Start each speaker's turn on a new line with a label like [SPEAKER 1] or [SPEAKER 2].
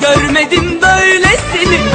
[SPEAKER 1] Görmedim böylesini.